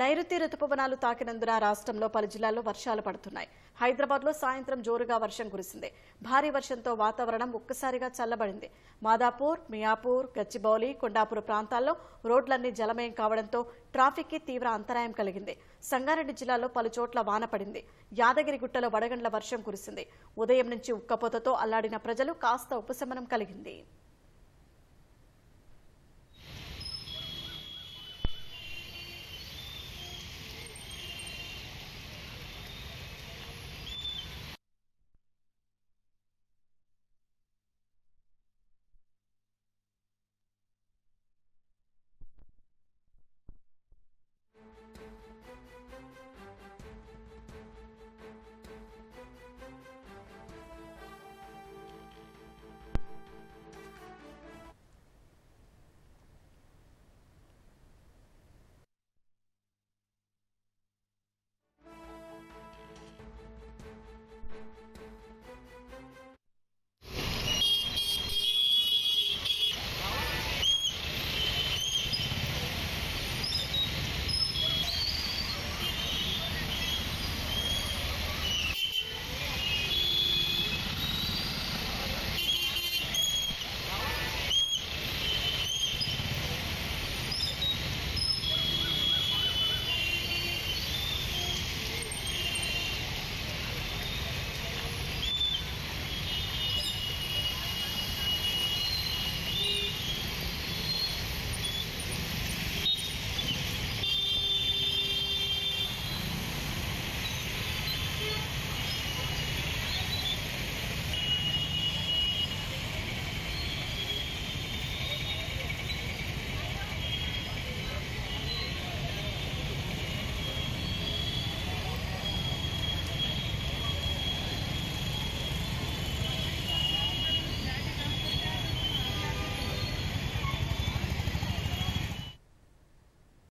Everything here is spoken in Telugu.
నైరుతి రుతుపవనాలు తాకినందున రాష్ట్రంలో పలు జిల్లాల్లో వర్షాలు పడుతున్నాయి. హైదరాబాద్లో సాయంత్రం జోరుగా వర్షం కురిసింది. భారీ వర్షంతో వాతావరణం ఒక్కసారిగా చల్లబడింది. మాదాపూర్ మియాపూర్ గచ్చిబౌలి కొండాపూర్ ప్రాంతాల్లో రోడ్లన్నీ జలమయం కావడంతో ట్రాఫిక్కి తీవ్ర అంతరాయం కలిగింది. సంగారెడ్డి జిల్లాలో పలు చోట్ల వాన పడింది. యాదగిరిగుట్టలో వడగండ్ల వర్షం కురిసింది. ఉదయం నుంచి ఉక్కపోతతో అల్లాడిన ప్రజలు కాస్త ఉపశమనం కలిగింది.